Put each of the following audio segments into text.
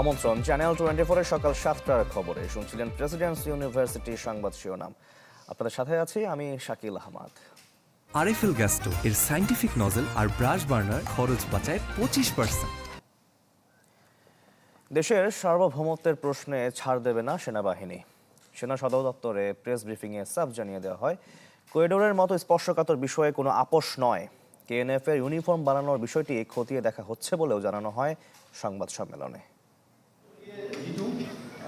আমন্ত্রণ channel twenty ফোরের সকাল সাতটার খবরে। শুনছিলেন প্রেসিডেন্টস ইউনিভার্সিটি সংবাদ শিরোনাম। আপনাদের সাথে আছি আমি শাকিল আহমদ। আরএফএল গ্যাস্টো এর সাইন্টিফিক নজল আর ব্রাশ বার্নার খরচ বাঁচায় পঁচিশ পার্সেন্ট দেশের সার্বভৌমত্বের প্রশ্নে ছাড় দেবে না সেনাবাহিনী। সেনা সদর দপ্তরে প্রেস ব্রিফিংয়ে সাফ জানিয়ে দেওয়া হয় করিডোরের মতো স্পর্শকাতর বিষয়ে কোনো আপোষ নয়। কেএনএফ এর ইউনিফর্ম বানানোর বিষয়টি খতিয়ে দেখা হচ্ছে বলেও জানানো হয় সংবাদ সম্মেলনে। dis donc,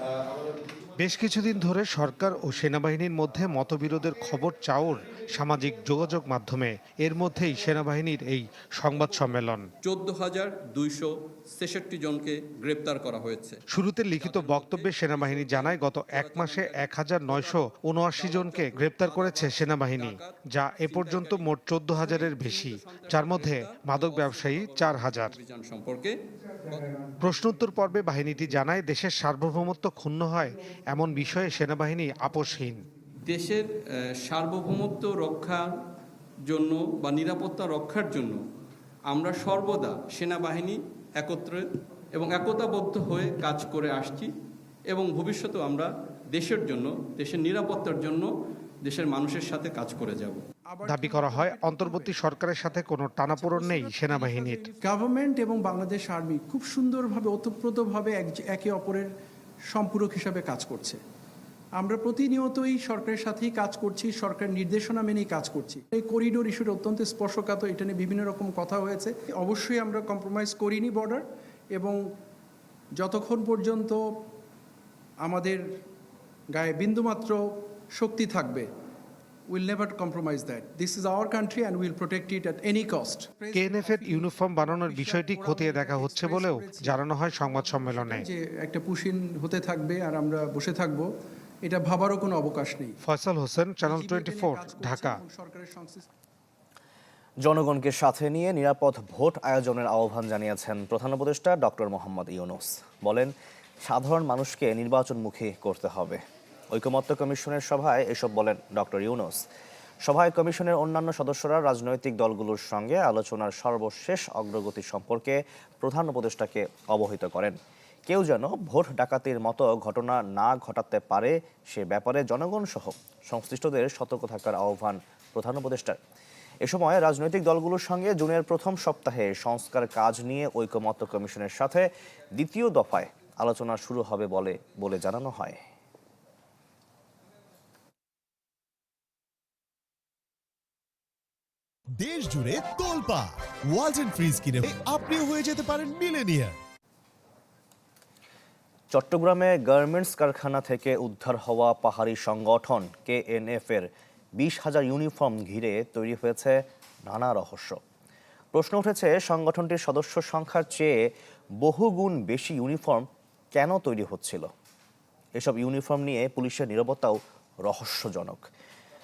euh, বেশ কিছুদিন ধরে সরকার ও সেনাবাহিনীর মধ্যে মতবিরোধের খবর চাওর সামাজিক যোগাযোগ মাধ্যমে। এর মধ্যেই সেনাবাহিনীর এই সংবাদ সম্মেলন। চোদ্দ হাজার দুইশো ছেষট্টি জনকে গ্রেপ্তার করা হয়েছে। শুরুতে লিখিত বক্তব্যে সেনাবাহিনী জানায় গত এক মাসে এক হাজার নয়শো উনআশি জনকে গ্রেপ্তার করেছে সেনাবাহিনী যা এ পর্যন্ত মোট চোদ্দ হাজারের বেশি। যার মধ্যে মাদক ব্যবসায়ী চার হাজার সম্পর্কে প্রশ্নোত্তর পর্বে বাহিনীটি জানায় দেশের সার্বভৌমত্ব ক্ষুণ্ণ হয় এমন বিষয়ে সেনাবাহিনী আপোষহীন। দেশের সার্বভৌমত্ব রক্ষার জন্য বা নিরাপত্তা রক্ষার জন্য আমরা সর্বদা সেনাবাহিনী একত্রে এবং একতাবদ্ধ হয়ে কাজ করে আসছি এবং ভবিষ্যতেও আমরা দেশের জন্য দেশের নিরাপত্তার জন্য দেশের মানুষের সাথে কাজ করে যাব। দাবি করা হয় অন্তর্বর্তী সরকারের সাথে কোনো টানাপোড়েন নেই সেনাবাহিনীর। গভর্নমেন্ট এবং বাংলাদেশ আর্মি খুব সুন্দরভাবে ওতপ্রোতভাবে একে অপরের সম্পূরক হিসাবে কাজ করছে। আমরা প্রতিনিয়তই সরকারের সাথেই কাজ করছি, সরকারের নির্দেশনা মেনেই কাজ করছি। এই করিডোর ইস্যুটা অত্যন্ত স্পর্শকাত এটা নিয়ে বিভিন্ন রকম কথা হয়েছে। অবশ্যই আমরা কম্প্রোমাইজ করিনি বর্ডার এবং যতক্ষণ পর্যন্ত আমাদের গায়ে বিন্দুমাত্র শক্তি থাকবে will never compromise that this is our country and will protect it at any cost KNF এর ইউনিফর্ম বানানোর বিষয়টি খতিয়ে দেখা হচ্ছে বলেও জানানো হয় সংবাদ সম্মেলনে। যে একটা পুশিন হতে থাকবে আর আমরা বসে থাকব এটা ভাবারও কোনো অবকাশ নেই। Faisal Hossain channel twenty four Dhaka. জনগণকে সাথে নিয়ে নিরাপদ ভোট আয়োজনের আহ্বান জানিয়েছেন প্রধান উপদেষ্টা ডক্টর মোহাম্মদ ইউনুস। বলেন সাধারণ মানুষকে নির্বাচনমুখী করতে হবে। ঐকমত্য কমিশনের সভায় এসব বলেন ডক্টর ইউনুস। সভায় কমিশনের অন্যান্য সদস্যরা রাজনৈতিক দলগুলোর সঙ্গে আলোচনার সর্বশেষ অগ্রগতি সম্পর্কে প্রধান উপদেষ্টাকে অবহিত করেন। কেউ যেন ভোট ডাকাতির মতো ঘটনা না ঘটাতে পারে সে ব্যাপারে জনগণ সহ সংশ্লিষ্টদের সতর্ক থাকার আহ্বান প্রধান উপদেষ্টার। এ সময় রাজনৈতিক দলগুলোর সঙ্গে জুনের প্রথম সপ্তাহে সংস্কার কাজ নিয়ে ঐকমত্য কমিশনের সাথে দ্বিতীয় দফায় আলোচনা শুরু হবে বলে বলে জানানো হয় দেশ জুড়ে তোলপা। ওয়ালটন ফ্রিজ কিনে আপনিও হয়ে যেতে পারেন মিলেনিয়ার চট্টগ্রামে গার্মেন্টস কারখানা থেকে উদ্ধার হওয়া পাহাড়ি সংগঠন কেএনএফ এর বিশ হাজার ইউনিফর্ম ঘিরে তৈরি হয়েছে নানা রহস্য। প্রশ্ন উঠেছে, সংগঠনটির সদস্য সংখ্যার চেয়ে বহুগুণ বেশি ইউনিফর্ম কেন তৈরি হচ্ছিল? এসব ইউনিফর্ম নিয়ে পুলিশের নিরাপত্তাও রহস্যজনক।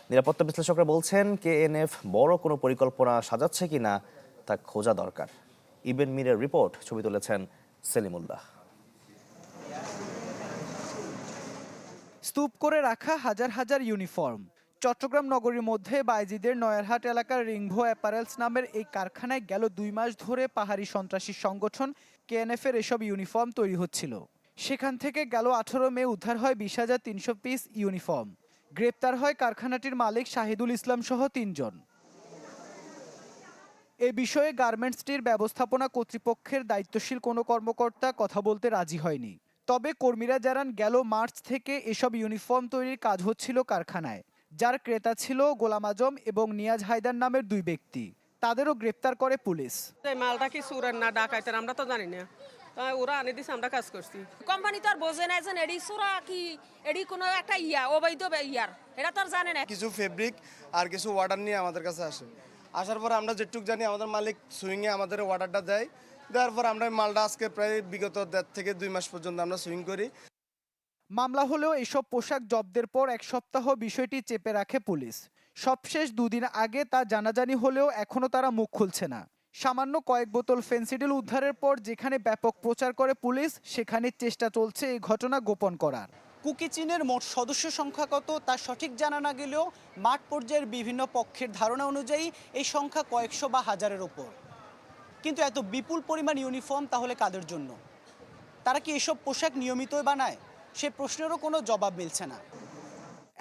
নিরাপত্তা বিশ্লেষকরা বলছেন, কেএনএফ বড় কোনো পরিকল্পনা সাজাচ্ছে কি না তা খোঁজা দরকার। ইবেন মিরের রিপোর্ট ছবি তুলেছেন সেলিমুল্লাহ। স্তূপ করে রাখা হাজার হাজার ইউনিফর্ম। চট্টগ্রাম নগরীর মধ্যে বাইজিদের নয়ারহাট এলাকার রিংভো অ্যাপারেলস নামের এই কারখানায় গেল দুই মাস ধরে পাহাড়ি সন্ত্রাসী সংগঠন কেএনএফ এর এসব ইউনিফর্ম তৈরি হচ্ছিল। সেখান থেকে গেল আঠারো মে উদ্ধার হয় বিশ হাজার তিনশো পিস ইউনিফর্ম। গ্রেপ্তার হয় কারখানাটির মালিক শাহিদুল ইসলাম সহ তিনজন। এ বিষয়ে গার্মেন্টসটির ব্যবস্থাপনা কর্তৃপক্ষের দায়িত্বশীল কোনো কর্মকর্তা কথা বলতে রাজি হয়নি। তবে কর্মীরা জানান, গেল মার্চ থেকে এসব ইউনিফর্ম তৈরির কাজ হচ্ছিল কারখানায়, যার ক্রেতা ছিল গোলাম আজম এবং নিয়াজ হায়দার নামের দুই ব্যক্তি। তাদেরও গ্রেপ্তার করে পুলিশ। মালটা কি সুরের না ডাকাইতের আমরা তো জানি না। ওরা আনে দিছে আমরা কাজ করছি। কোম্পানি তো আর বোঝে না যে এডি সুরা কি এডি কোনো একটা ইয়া অবৈধ ইয়ার। এটা তো আর জানে না। কিছু ফেব্রিক আর কিছু অর্ডার নিয়ে আমাদের কাছে আসে। আসার পর আমরা যেটুক জানি আমাদের মালিক সুইংয়ে আমাদের অর্ডারটা দেয়। দেওয়ার পর আমরা মালটা আজকে প্রায় বিগত দেড় থেকে দুই মাস পর্যন্ত আমরা সুইং করি। মামলা হলেও এসব পোশাক জব্দের পর এক সপ্তাহ বিষয়টি চেপে রাখে পুলিশ। সবশেষ দুদিন আগে তা জানাজানি হলেও এখনও তারা মুখ খুলছে না। সামান্য কয়েক বোতল ফেন্সিডিল উদ্ধারের পর যেখানে ব্যাপক প্রচার করে পুলিশ সেখানে চেষ্টা চলছে এই ঘটনা গোপন করার। কুকি চীনের মোট সদস্য সংখ্যা কত তা সঠিক জানা না গেলেও মাঠ পর্যায়ের বিভিন্ন পক্ষের ধারণা অনুযায়ী এই সংখ্যা কয়েকশো বা হাজারের ওপর। কিন্তু এত বিপুল পরিমাণ ইউনিফর্ম তাহলে কাদের জন্য? তারা কি এসব পোশাক নিয়মিতই বানায়? সে প্রশ্নেরও কোনো জবাব মিলছে না।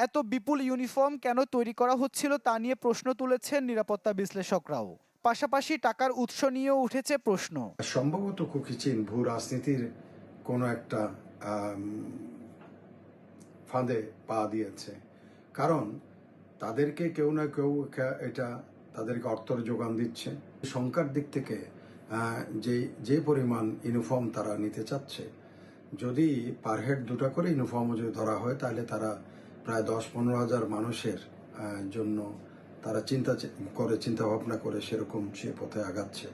এত বিপুল ইউনিফর্ম কেন তৈরি করা হচ্ছিল তা নিয়ে প্রশ্ন তুলেছেন নিরাপত্তা বিশ্লেষকরাও। পাশাপাশি টাকার উৎস নিয়েও উঠেছে প্রশ্ন। সম্ভবত কুকিচিন ভূ রাজনীতির কোনো একটা ফাঁদে পা দিয়েছে। কারণ তাদেরকে কেউ না কেউ এটা তাদেরকে অর্থর যোগান দিচ্ছে। সংখ্যার দিক থেকে যে যে পরিমাণ ইউনিফর্ম তারা নিতে চাচ্ছে, যদি পার হেড দুটা করে ইউনিফর্ম যদি ধরা হয়, তাহলে তারা প্রায় দশ পনেরো হাজার মানুষের জন্য তারা চিন্তা করে চিন্তা ভাবনা করে সেরকম সে পথে আগাচ্ছে।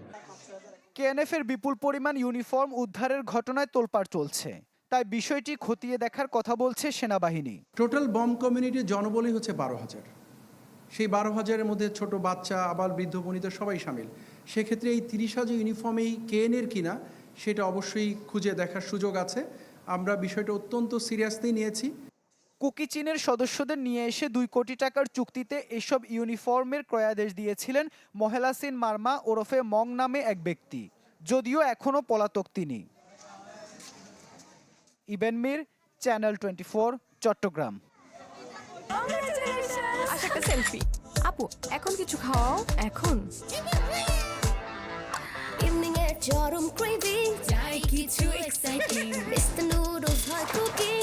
কেএনএফ এর বিপুল পরিমাণ ইউনিফর্ম উদ্ধারের ঘটনায় তোলপাড় চলছে। তাই বিষয়টি খতিয়ে দেখার কথা বলছে সেনাবাহিনী। টোটাল বম কমিউনিটির জনবলই হচ্ছে বারো হাজার। সেই বারো হাজারের মধ্যে ছোট বাচ্চা আবার বৃদ্ধ বনিতা সবাই সামিল। সেক্ষেত্রে এই তিরিশ হাজার ইউনিফর্মেই কেএনের কিনা সেটা অবশ্যই খুঁজে দেখার সুযোগ আছে। আমরা বিষয়টা অত্যন্ত সিরিয়াসলি নিয়েছি। কুকি চীনের সদস্যদের নিয়ে এসে দুই কোটি টাকার চুক্তিতে এসব ইউনিফর্মের ক্রয়াদেশ দিয়েছিলেন মহেলাসিন মার্মা ওরফে মং নামে এক ব্যক্তি যদিও এখনও পলাতক তিনি। Iben Mir channel twenty Chattogram. আচ্ছা একটা সেলফি। আপু এখন কিছু খাওয়াও এখন। ইভিনিং এর চরম ক্রেভিং চাই কিছু এক্সাইটিং মিস্টার নুডলস হয় কুকিং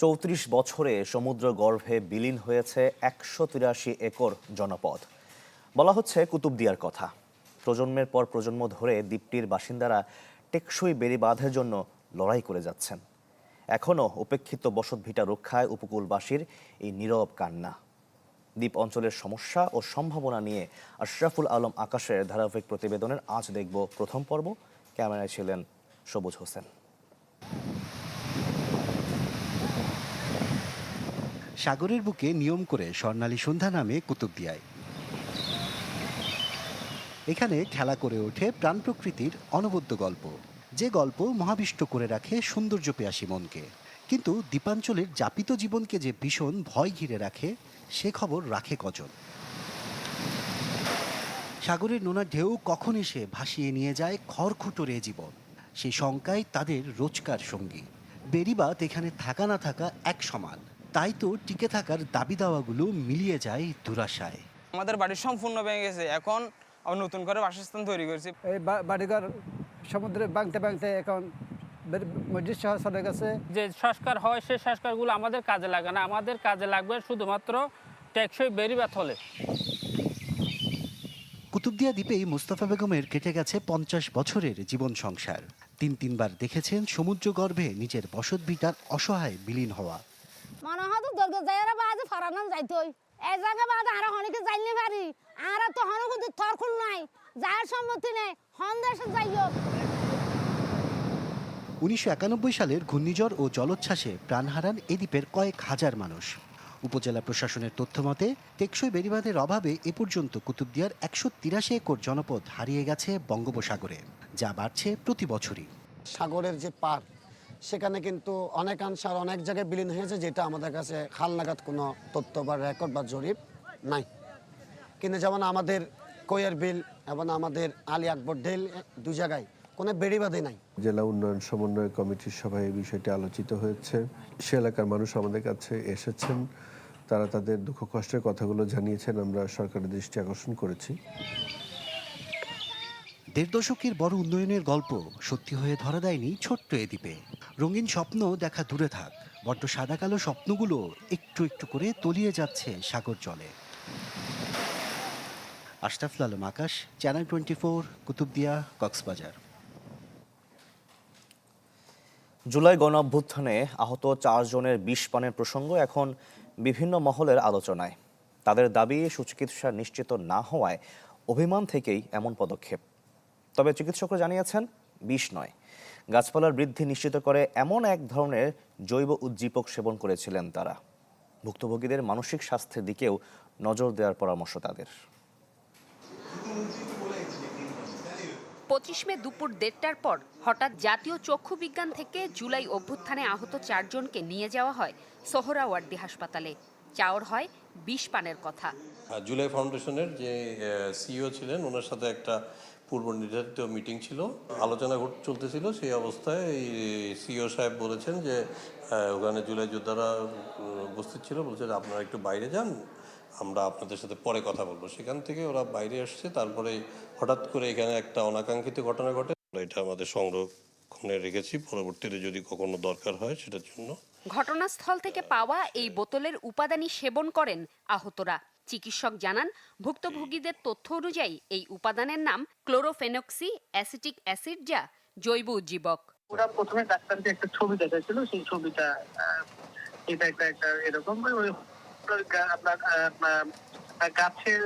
চৌত্রিশ বছরে সমুদ্র গর্ভে বিলীন হয়েছে একশো তিরাশি একর জনপদ। বলা হচ্ছে কুতুবদিয়ার কথা। প্রজন্মের পর প্রজন্ম ধরে দ্বীপটির বাসিন্দারা টেকসই বেড়িবাঁধের জন্য লড়াই করে যাচ্ছেন। এখনও উপেক্ষিত বসতভিটা রক্ষায় উপকূলবাসীর এই নীরব কান্না। দ্বীপ অঞ্চলের সমস্যা ও সম্ভাবনা নিয়ে আশরাফুল আলম আকাশের ধারাবাহিক প্রতিবেদনের আজ দেখব প্রথম পর্ব। ক্যামেরায় ছিলেন সবুজ হোসেন। সাগরের বুকে নিয়ম করে স্বর্ণালী সন্ধ্যা নামে কুতুবদিয়ায় এখানে খেলা করে ওঠে প্রাণ প্রকৃতির অনবদ্য গল্প। যে গল্প মহাবিষ্ট করে রাখে সৌন্দর্য পেয়াসী মনকে। কিন্তু দ্বীপাঞ্চলের যাপিত জীবনকে যে ভীষণ ভয় ঘিরে রাখে, সে খবর রাখে কজন? সাগরের নোনা ঢেউ কখন এসে ভাসিয়ে নিয়ে যায় খড়খুটোরে জীবন। সেই শঙ্কায় তাদের রোজকার সঙ্গী। বেরিবাত এখানে থাকা না থাকা এক সমান। তাই তো টিকে থাকার দাবি দাওয়াগুলো মিলিয়ে যায় দুরাশায়। আমাদের বাড়ি সম্পূর্ণ ভেঙে গেছে। এখন আবার নতুন করে বাসস্থান তৈরি করেছি। এই বাড়িঘর সমুদ্রে ভাঙতে ভাঙতে এখন মসজিদ শহর চলে গেছে। যে সংস্কার হয় সেই সংস্কারগুলো আমাদের কাজে লাগে না। আমাদের কাজে লাগবে শুধুমাত্র টেকসই বেরিবাত হলে। কুতুবদিয়া দ্বীপেই মুস্তাফা বেগমের কেটে গেছে পঞ্চাশ বছরের জীবন সংসার। তিন তিনবার দেখেছেন সমুদ্র গর্ভে নিজের বসত বসতভিটার অসহায় বিলীন হওয়া। মনে হয় তো দর্গ যাইরা বাজে ফরানাম যাইতই এই জায়গা বাজে আর হনিকে যাইলে পারি আর তো হন কিন্তু থরখুল নাই। যার সম্মতি নেই। হন দেশে যাইও। উনিশশো একানব্বই সালের ঘূর্ণিঝড় ও জলোচ্ছ্বাসে প্রাণ হারান এ দ্বীপের কয়েক হাজার মানুষ। উপজেলা প্রশাসনের তথ্য মতে টেকসই বেড়িবাঁধের অভাবে এ পর্যন্ত কুতুবদিয়ার একশো তিরাশি একর জনপদ হারিয়ে গেছে বঙ্গোপসাগরে যা বাড়ছে প্রতি বছরই। সাগরের যে পার সেখানে কিন্তু অনেকাংশ আর অনেক জায়গায় বিলীন হয়েছে যেটা আমাদের কাছে হালনাগাদ কোনো তথ্য বা রেকর্ড বা জরিপ নাই। কিন্তু যেমন আমাদের কোয়ের বিল এবং আমাদের আলী আকবর ঢেল দু জায়গায় কোনো বেড়িবাঁধে নাই। জেলা উন্নয়ন সমন্বয় কমিটির সভায় এই বিষয়টি আলোচিত হয়েছে। সে এলাকার মানুষ আমাদের কাছে এসেছেন। তারা তাদের দুঃখ কষ্টের কথাগুলো জানিয়েছেন। আমরা সরকারের দৃষ্টি আকর্ষণ করেছি। দেড় দশকের বড় উন্নয়নের গল্প সত্যি হয়ে ধরা দেয়নি ছোট্ট এ দ্বীপে। রঙিন স্বপ্ন দেখা দূরে থাক। বড্ড সাদা কালো স্বপ্নগুলো একটু একটু করে তলিয়ে যাচ্ছে সাগর জলে। Ashraful Alam Akash channel twenty four Kutubdia, Cox's Bazar. July গণ অভ্যুত্থানে আহত চারজনের বিষ পানের প্রসঙ্গ এখন বিভিন্ন মহলের আলোচনায়। তাদের দাবি, সুচিকিৎসা নিশ্চিত না হওয়ায় অভিমান থেকেই এমন পদক্ষেপ। তবে চিকিৎসকরা জানিয়েছেন, বিষ নয়। গাছপালার বৃদ্ধি নিশ্চিত করে এমন এক ধরনের জৈব উদ্দীপক সেবন করেছিলেন তারা। ভুক্তভোগীদের মানসিক স্বাস্থ্যের দিকেও নজর দেওয়ার পরামর্শ তাদের। পঁচিশ মে দুপুর দেড়টার পর হঠাৎ জাতীয় চক্ষু বিজ্ঞান থেকে জুলাই অভ্যুত্থানে আহত চারজনকে নিয়ে যাওয়া হয় সোহরাওয়ার্দী হাসপাতালে। চাওর হয় বিষ পানের কথা। জুলাই ফাউন্ডেশনের যে সিইও ছিলেন ওনার সাথে একটা পূর্ব নির্ধারিত মিটিং ছিল, আলোচনা চলতেছিল, সেই অবস্থায় এই সিইও সাহেব বলেছেন যে ওখানে জুলাই যোদ্ধারা উপস্থিত ছিল বলছে আপনারা একটু বাইরে যান, আমরা আপনাদের সাথে পরে কথা বলব। সেখান থেকে ওরা বাইরে আসছে, তারপরে হঠাৎ করে এখানে একটা অনাকাঙ্ক্ষিত ঘটনা ঘটে। এটা আমাদের সংরক্ষণে রেখেছি, পরবর্তীতে যদি কখনো দরকার হয় সেটার জন্য। ঘটনাস্থল থেকে পাওয়া এই বোতলের উপাদানই সেবন করেন আহতরা। চিকিৎসক জানান, ভুক্তভোগীদের তথ্য অনুযায়ী এই উপাদানের নাম ক্লোরোফেনক্সি অ্যাসিটিক অ্যাসিড যা জৈব উজ্জীবক ওরা প্রথমে ডাক্তারকে একটা ছবি দেখাচ্ছিল সেই ছবিটা এটা একটা একটা এরকম। আপনার গাছের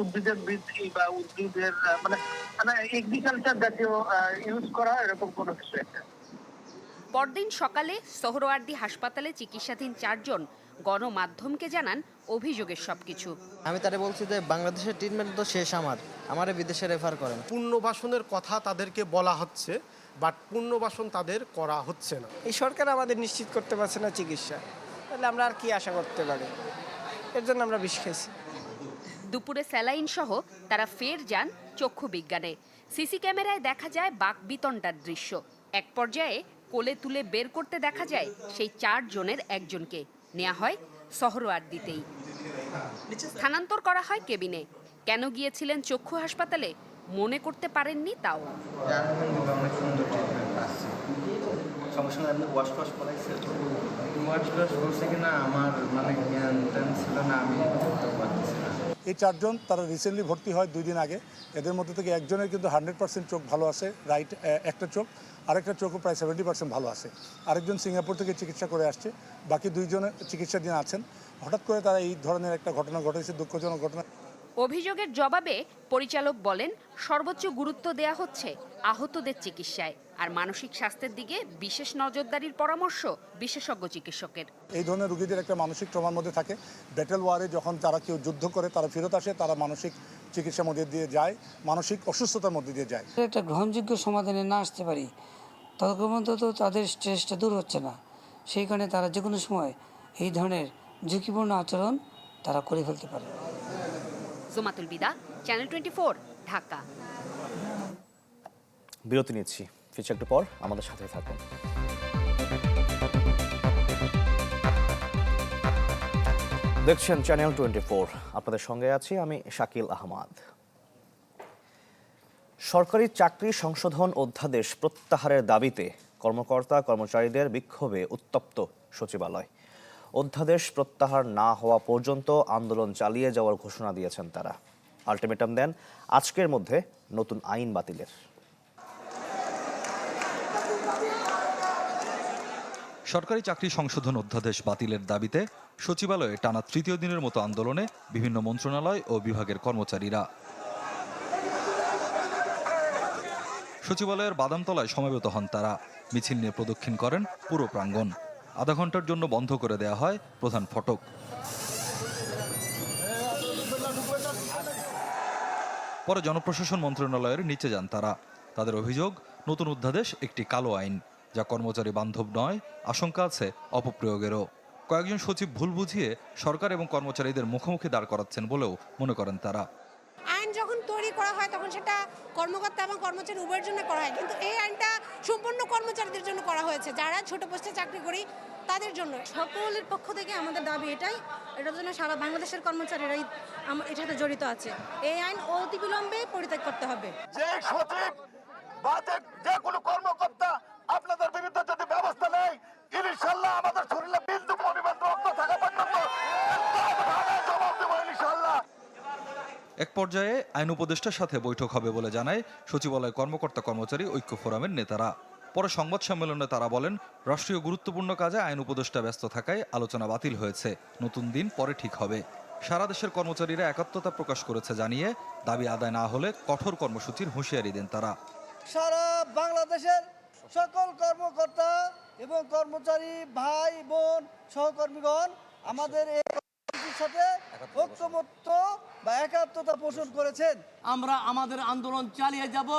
উদ্ভিদের বৃদ্ধি বা উদ্ভিদের মানে মানে এগ্রিকালচার জাতীয় ইউজ করা এরকম কোনো কিছু একটা। পরদিন সকালে সোহরওয়ার্দী হাসপাতালে চিকিৎসাধীন চারজন গণমাধ্যমকে জানান অভিযোগের সবকিছু। আমি তারে বলছি যে বাংলাদেশের ট্রিটমেন্ট তো শেষ আমার। আমারে বিদেশে রেফার করেন। পুনর্বাসনের কথা তাদেরকে বলা হচ্ছে বাট পুনর্বাসন তাদের করা হচ্ছে না। এই সরকার আমাদের নিশ্চিত করতে পারছে না চিকিৎসা। তাহলে আমরা আর কি আশা করতে পারি? এর জন্য আমরা বিষ খেয়েছি দুপুরে স্যালাইন সহ তারা ফের যান চক্ষু বিজ্ঞানে। সিসি ক্যামেরায় দেখা যায় বাক বিতণ্ডার দৃশ্য। এক পর্যায়ে কোলে তুলে বের করতে দেখা যায়, সেই চার জনের একজনকে। নেওয়া হয় শহরওয়ার দিতেই স্থানান্তর করা হয় কেবিনে। কেন গিয়েছিলেন চক্ষু হাসপাতালে? মনে করতে পারেননি তাও। এই চারজন তারা রিসেন্টলি ভর্তি হয় দুই দিন আগে। এদের মধ্যে থেকে একজনের কিন্তু হান্ড্রেড পার্সেন্ট চোখ ভালো আছে রাইট একটা চোখ। আরেকটা চোখও প্রায় সেভেন্টি পার্সেন্ট ভালো আছে। আরেকজন সিঙ্গাপুর থেকে চিকিৎসা করে আসছে। বাকি দুইজনের চিকিৎসাধীন আছেন। হঠাৎ করে তারা এই ধরনের একটা ঘটনা ঘটেছে দুঃখজনক ঘটনা। অভিযোগের জবাবে পরিচালক বলেন সর্বোচ্চ গুরুত্ব দেয়া হচ্ছে আহতদের চিকিৎসায় আর মানসিক স্বাস্থ্যের দিকে বিশেষ নজরদারির পরামর্শ বিশেষজ্ঞ চিকিৎসকের। এই ধরনের রুগীদের একটা মানসিক ট্রমার মধ্যে থাকে। ব্যাটেল ওয়ারে যখন তারা কেউ যুদ্ধ করে তারা ফেরত আসে তারা মানসিক চিকিৎসার মধ্যে দিয়ে যায় মানসিক অসুস্থতার মধ্যে দিয়ে যায়। একটা গ্রহণযোগ্য সমাধানে না আসতে পারি ততক্ষণ তো তাদের স্ট্রেসটা দূর হচ্ছে না। সেই কারণে তারা যে কোনো সময় এই ধরনের ঝুঁকিপূর্ণ আচরণ তারা করে ফেলতে পারে। জোমাতুল বিদা চ্যানেল টোয়েন্টি ঢাকা। বিরতি নিচ্ছি। ফিরছি একটু পর আমাদের সাথে থাকুন। দেখছেন চ্যানেল টোয়েন্টি ফোর আপনাদের সঙ্গে আছি আমি শাকিল আহমাদ। সরকারি চাকরি সংশোধন অধ্যাদেশ প্রত্যাহারের দাবিতে কর্মকর্তা কর্মচারীদের বিক্ষোভে উত্তপ্ত সচিবালয়। অধ্যাদেশ প্রত্যাহার না হওয়া পর্যন্ত আন্দোলন চালিয়ে যাওয়ার ঘোষণা দিয়েছেন তারা। আলটিমেটাম দেন, আজকের মধ্যে নতুন আইন বাতিলের। সরকারি চাকরি সংশোধন অধ্যাদেশ বাতিলের দাবিতে সচিবালয়ে টানা তৃতীয় দিনের মতো আন্দোলনে বিভিন্ন মন্ত্রণালয় ও বিভাগের কর্মচারীরা। সচিবালয়ের বাদামতলায় সমবেত হন তারা। মিছিল নিয়ে প্রদক্ষিণ করেন পুরো প্রাঙ্গণ। আধা ঘণ্টার জন্য বন্ধ করে দেয়া হয় প্রধান ফটক। পরে জনপ্রশাসন মন্ত্রণালয়ের নিচে যান তারা। তাদের অভিযোগ, নতুন অধ্যাদেশ একটি কালো আইন, যা কর্মচারী বান্ধব নয়, আশঙ্কা আছে অপপ্রয়োগেরও। কয়েকজন সচিব ভুল বুঝিয়ে সরকার এবং কর্মচারীদের মুখোমুখি দাঁড় করাচ্ছেন বলেও মনে করেন তারা। আইন যখন তৈরি করা হয় তখন সেটা কর্মকর্তা এবং কর্মচারী উভয়ের জন্য করা হয়। কিন্তু এই আইনটা সম্পূর্ণ কর্মচারীদের জন্য করা হয়েছে। যারা ছোট পোস্টে চাকরি করি তাদের জন্য। সকলের পক্ষ থেকে আমাদের দাবি এটাই এটার জন্য সারা বাংলাদেশের কর্মচারীরাই এটাতে জড়িত আছে। এই আইন অতিবিলম্বে পরিত্যাগ করতে হবে। যে সচিব বা যে কোনো কর্মকর্তা আপনাদের বিরুদ্ধে যদি ব্যবস্থা নেয় ইনশাল্লাহ আমাদের শরীরে বিন্দু পরিমাণ রক্ত থাকা পর্যন্ত জবাব দেবো ইনশাল্লাহ এক পর্যায়ে আইন উপদেষ্টার সাথে বৈঠক হবে বলে জানায় সচিবালয় কর্মকর্তা কর্মচারী ঐক্য ফোরামের নেতারা। পরে সংবাদ সম্মেলনে তারা বলেন রাষ্ট্রীয় গুরুত্বপূর্ণ কাজে আইন উপদেষ্টা ব্যস্ত থাকায় আলোচনা বাতিল হয়েছে। নতুন দিন পরে ঠিক হবে। সারা দেশের কর্মচারীরা একাত্মতা প্রকাশ করেছে জানিয়ে দাবি আদায় না হলে কঠোর কর্মসূচির হুঁশিয়ারি দেন তারা। সারা বাংলাদেশের সকল কর্মকর্তা এবং কর্মচারী ভাই বোন সহকর্মীগণ আমাদের এই সাথে ঐক্যমত্য বা একাত্মতা পোষণ করেছেন। আমরা আমাদের আন্দোলন চালিয়ে যাব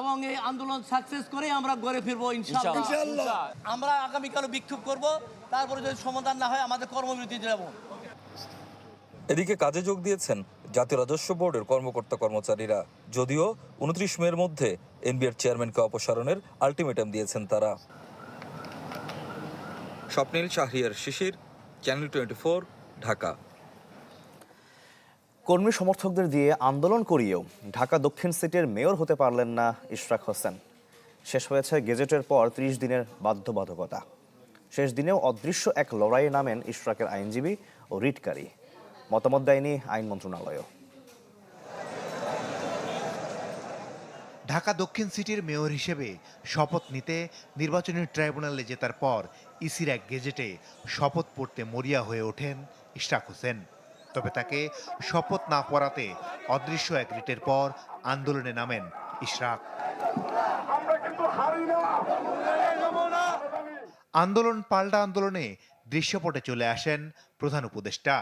এবং এই আন্দোলন সাকসেস করে আমরা ঘরে ফিরবো ইনশাআল্লাহ। আমরা আগামীকালও বিক্ষোভ করব তারপরে যদি সমাধান না হয় আমাদের কর্মবিরতি যাব। এদিকে কাজে যোগ দিয়েছেন জাতীয় রাজস্ব বোর্ডের কর্মকর্তা কর্মচারীরা যদিও উনত্রিশ মের মধ্যে এনবিআর চেয়ারম্যানকে অপসারণের আলটিমেটাম দিয়েছেন তারা। Swapnil Shahriar Shishir channel twenty four Dhaka. কর্মী সমর্থকদের দিয়ে আন্দোলন করিয়েও ঢাকা দক্ষিণ সিটির মেয়র হতে পারলেন না ইশরাক হোসেন। শেষ হয়েছে গেজেটের পর ত্রিশ দিনের বাধ্যবাধকতা। শেষ দিনেও অদৃশ্য এক লড়াইয়ে নামেন ইশরাকের আইনজীবী ও রিটকারী মতামত দেয়নি আইন মন্ত্রণালয়ও। ঢাকা দক্ষিণ সিটির মেয়র হিসেবে শপথ নিতে নির্বাচনী ট্রাইব্যুনালে জেতার পর ইসির এক গেজেটে শপথ পড়তে মরিয়া হয়ে ওঠেন ইশরাক হোসেন। তবে তাকে শপথ না পড়াতে অদৃশ্য এক রিটের পর আন্দোলনে নামেন ইশরাক। আন্দোলন পাল্টা আন্দোলনে দৃশ্যপটে চলে আসেন প্রধান উপদেষ্টা।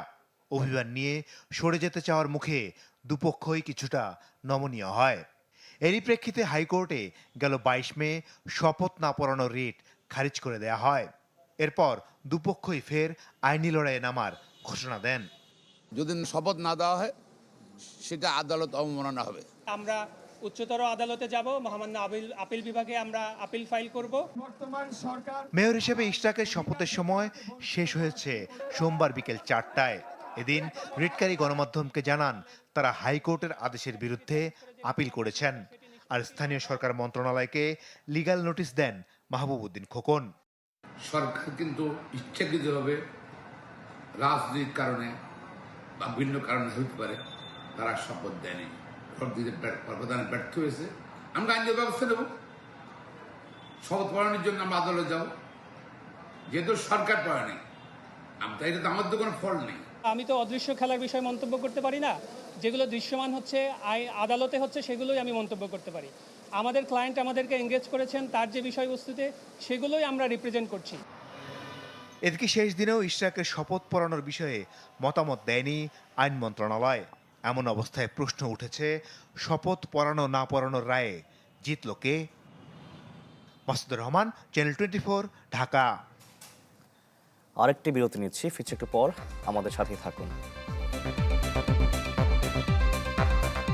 অভিযান নিয়ে সরে যেতে চাওয়ার মুখে দুপক্ষই কিছুটা নমনীয় হয়। এরই প্রেক্ষিতে হাইকোর্টে গেল বাইশ মে শপথ না পড়ানো রিট খারিজ করে দেয়া হয়। এরপর দুপক্ষই ফের আইনি লড়াইয়ে নামার ঘোষণা দেন। যদি শপথ না দেওয়া হয় সেটা আদালত অবমাননা হবে। আমরা উচ্চতর আদালতে যাব মহামান্য আপিল আপিল বিভাগে আমরা আপিল ফাইল করব। বর্তমান সরকার মেয়র হিসেবে ইশরাকের শপথের সময় শেষ হয়েছে সোমবার বিকেল চারটায়। এদিন রিটকারী গণমাধ্যমকে জানান তারা হাইকোর্টের আদেশের বিরুদ্ধে আপিল করেছেন। আর স্থানীয় সরকার মন্ত্রণালয়কে লিগ্যাল নোটিশ দেন মাহবুব উদ্দিন খোকন। সরকার কিন্তু ইচ্ছাকৃতভাবে রাজনৈতিক কারণে বা ভিন্ন কারণে হতে পারে, তারা শপথ দেয়নি। ভোট দিতে প্রদানে ব্যর্থ হয়েছে। আমরা আইনের ব্যবস্থা নেব। শপথ পড়ানোর জন্য আমরা আদালতে যাব। যেহেতু সরকার পড়ায়নি আমরা এটা তো আমার তো কোনো ফল নেই। আমি তো অদৃশ্য খেলার বিষয়ে মন্তব্য করতে পারি না। যেগুলো দৃশ্যমান হচ্ছে আদালতে হচ্ছে, সেগুলোই আমি মন্তব্য করতে পারি। আমাদের ক্লায়েন্ট আমাদেরকে এঙ্গেজ করেছেন তার যে বিষয়বস্তুতে সেগুলোই আমরা রিপ্রেজেন্ট করছি। এদিকে শেষ দিনেও ইশরাকের শপথ পড়ানোর বিষয়ে মতামত দেয়নি আইন মন্ত্রণালয়। এমন অবস্থায় প্রশ্ন উঠেছে শপথ পড়ানো না পড়ানোর রায়ে জিতল কে? Masudur Rahman channel twenty Dhaka. আরেকটি বিরতি নিচ্ছি ফিরছে একটু পর। আমাদের সাথে থাকুন।